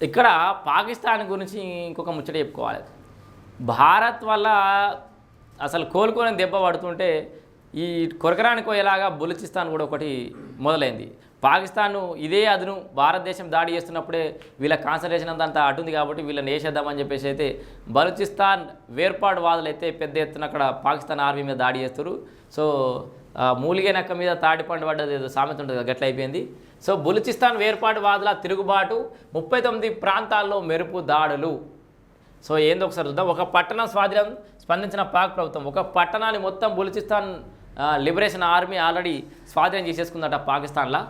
ఇక్కడ పాకిస్తాన్ గురించి ఇంకొక ముచ్చట చెప్పుకోవాలి. భారత్ వల్ల అసలు కోలుకోని దెబ్బ పడుతుంటే ఈ కొరకరానికి పోయేలాగా బలుచిస్తాన్ కూడా ఒకటి మొదలైంది. పాకిస్తాన్ ఇదే అదును భారతదేశం దాడి చేస్తున్నప్పుడే వీళ్ళ కాన్సన్ట్రేషన్ అంతా అటుంది కాబట్టి వీళ్ళని వేసేద్దామని చెప్పేసి అయితే బలూచిస్తాన్ వేర్పాటు వాదులు అయితే పెద్ద ఎత్తున అక్కడ పాకిస్తాన్ ఆర్మీ మీద దాడి చేస్తారు సో మూలిగే నక్క మీద తాటిపండు పడ్డది ఏదో సామెత ఉంటుంది కదా, గట్ల అయిపోయింది. సో బులుచిస్తాన్ వేర్పాటు వాదుల తిరుగుబాటు ముప్పై తొమ్మిది ప్రాంతాల్లో మెరుపు దాడులు. సో ఏందో ఒకసారి చూద్దాం. ఒక పట్టణం స్వాధీనం స్పందించిన పాక్ ప్రభుత్వం ఒక పట్టణాన్ని మొత్తం బులుచిస్తాన్ లిబరేషన్ ఆర్మీ ఆల్రెడీ స్వాధీనం చేసేసుకుందట పాకిస్తాన్లో.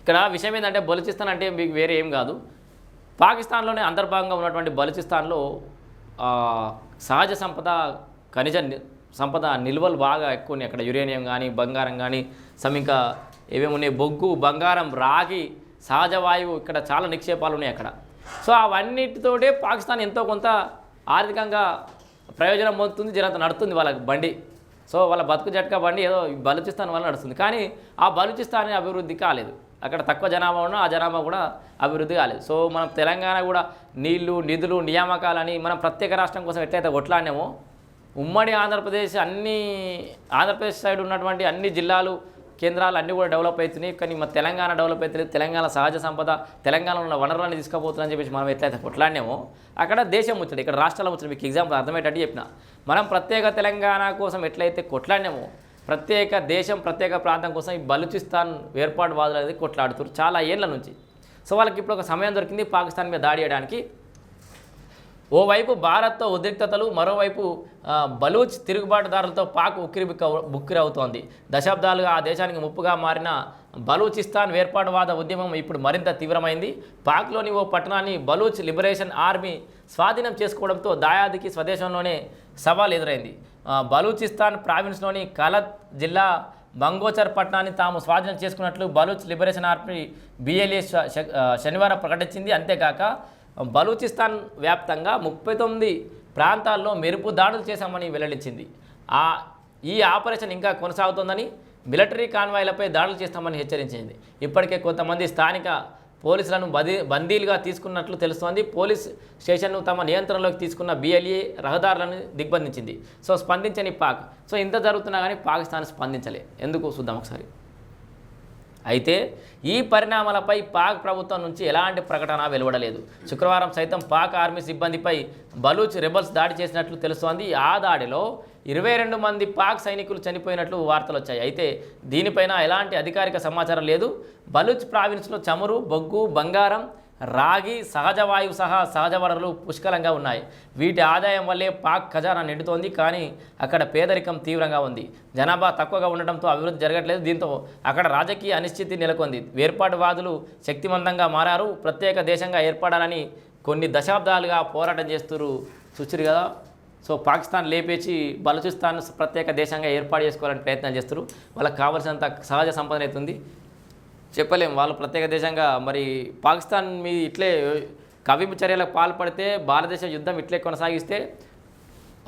ఇక్కడ విషయం ఏంటంటే బలుచిస్తాన్ అంటే మీకు వేరే ఏం కాదు. పాకిస్తాన్లోనే అంతర్భాగంగా ఉన్నటువంటి బలుచిస్తాన్లో సహజ సంపద ఖనిజ సంపద నిల్వలు బాగా ఎక్కువ ఉన్నాయి. అక్కడ యురేనియం కానీ బంగారం కానీ సమ్ ఇంకా ఏమేమి ఉన్నాయి? బొగ్గు బంగారం రాగి సహజ వాయువు ఇక్కడ చాలా నిక్షేపాలు ఉన్నాయి అక్కడ. సో అవన్నిటితోటే పాకిస్తాన్ ఎంతో కొంత ఆర్థికంగా ప్రయోజనం పొందుతుంది జనంత నడుస్తుంది వాళ్ళకి బండి. సో వాళ్ళ బతుకు జట్కా బండి ఏదో ఈ బలూచిస్తాన్ వల్ల నడుస్తుంది. కానీ ఆ బలూచిస్తాన్ అభివృద్ధి కాలేదు. అక్కడ తక్కువ జనాభా ఉన్నా ఆ జనాభా కూడా అభివృద్ధి కాలేదు. సో మనం తెలంగాణ కూడా నీళ్ళు నిధులు నియామకాలని మనం ప్రత్యేక రాష్ట్రం కోసం ఎట్లయితే కొట్లాడినామో ఉమ్మడి ఆంధ్రప్రదేశ్ అన్ని ఆంధ్రప్రదేశ్ సైడ్ ఉన్నటువంటి అన్ని జిల్లాలు కేంద్రాలు అన్నీ కూడా డెవలప్ అవుతున్నాయి. కానీ మన తెలంగాణ డెవలప్ అవుతుంది తెలంగాణ సహజ సంపద తెలంగాణలో ఉన్న వనరులను తీసుకుపోతుందని చెప్పేసి మనం ఎట్లయితే కొట్లాడినామో అక్కడ దేశం ముచ్చడి ఇక్కడ రాష్ట్రాల ముచ్చడి మీకు ఎగ్జాంపుల్ అర్థమయ్యేటట్టు చెప్పిన. మనం ప్రత్యేక తెలంగాణ కోసం ఎట్లయితే కొట్లాడినామో ప్రత్యేక దేశం ప్రత్యేక ప్రాంతం కోసం ఈ బలూచిస్తాన్ వేర్పాటు వాదులు అనేది కొట్లాడుతున్నారు చాలా ఏళ్ళ నుంచి. సో వాళ్ళకి ఇప్పుడు ఒక సమయం దొరికింది పాకిస్తాన్ మీద దాడి చేయడానికి. ఓవైపు భారత్తో ఉద్రిక్తతలు మరోవైపు బలూచ్ తిరుగుబాటుదారులతో పాక్ ఉక్కిరిబిక్క బుక్కిరవుతోంది దశాబ్దాలుగా ఆ దేశానికి ముప్పుగా మారిన బలూచిస్తాన్ వేర్పాటువాద ఉద్యమం ఇప్పుడు మరింత తీవ్రమైంది. పాక్లోని ఓ పట్టణాన్ని బలూచ్ లిబరేషన్ ఆర్మీ స్వాధీనం చేసుకోవడంతో దాయాదికి స్వదేశంలోనే సవాల్ ఎదురైంది. బలూచిస్తాన్ ప్రావిన్స్లోని కలత్ జిల్లా బంగోచర్ పట్టణాన్ని తాము స్వాధీనం చేసుకున్నట్లు బలూచ్ లిబరేషన్ ఆర్మీ బిఎల్ఏ శనివారం ప్రకటించింది. అంతేకాక బలూచిస్తాన్ వ్యాప్తంగా ముప్పై తొమ్మిది ప్రాంతాల్లో మెరుపు దాడులు చేశామని వెల్లడించింది. ఆ ఈ ఆపరేషన్ ఇంకా కొనసాగుతోందని మిలిటరీ కాన్వాయ్లపై దాడులు చేస్తామని హెచ్చరించింది. ఇప్పటికే కొంతమంది స్థానిక పోలీసులను బదీ బందీలుగా తీసుకున్నట్లు తెలుస్తోంది. పోలీస్ స్టేషన్ను తమ నియంత్రణలోకి తీసుకున్న బిఎల్ఏ రహదారులను దిగ్బంధించింది. సో స్పందించని పాక్. సో ఇంత జరుగుతున్నా కానీ పాకిస్తాన్ స్పందించలే. ఎందుకు? చూద్దాం ఒకసారి. అయితే ఈ పరిణామాలపై పాక్ ప్రభుత్వం నుంచి ఎలాంటి ప్రకటన వెలువడలేదు. శుక్రవారం సైతం పాక్ ఆర్మీ సిబ్బందిపై బలూచ్ రెబల్స్ దాడి చేసినట్లు తెలుస్తోంది. ఆ దాడిలో ఇరవై రెండు మంది పాక్ సైనికులు చనిపోయినట్లు వార్తలు వచ్చాయి. అయితే దీనిపైన ఎలాంటి అధికారిక సమాచారం లేదు. బలూచ్ ప్రావిన్స్లో చమురు బొగ్గు బంగారం రాగి సహజ వాయువు సహా సహజ వనరులు పుష్కలంగా ఉన్నాయి. వీటి ఆదాయం వల్లే పాక్ ఖజానా నిండుతోంది కానీ అక్కడ పేదరికం తీవ్రంగా ఉంది. జనాభా తక్కువగా ఉండటంతో అభివృద్ధి జరగట్లేదు దీంతో అక్కడ రాజకీయ అనిశ్చితి నెలకొంది. వేర్పాటువాదులు శక్తివంతంగా మారారు. ప్రత్యేక దేశంగా ఏర్పడాలని కొన్ని దశాబ్దాలుగా పోరాటం చేస్తున్నారు చూచిరు కదా. సో పాకిస్తాన్ లేపేసి బలూచిస్తాన్ ప్రత్యేక దేశంగా ఏర్పాటు చేసుకోవాలని ప్రయత్నం చేస్తారు. వాళ్ళకి కావాల్సినంత సహజ సంపద అవుతుంది చెప్పలేం. వాళ్ళు ప్రత్యేక దేశంగా మరి పాకిస్తాన్ మీ ఇట్లే కవింపు చర్యలకు పాల్పడితే భారతదేశ యుద్ధం ఇట్లే కొనసాగిస్తే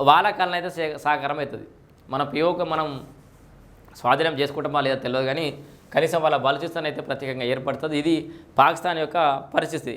వాళ్ళ కాలం అయితే సహకారం అవుతుంది మన పియోక మనం స్వాధీనం చేసుకుంటామా లేదా తెలియదు కానీ కనీసం వాళ్ళ బలూచిస్తాన్ అయితే ప్రత్యేకంగా ఏర్పడుతుంది. ఇది పాకిస్తాన్ యొక్క పరిస్థితి.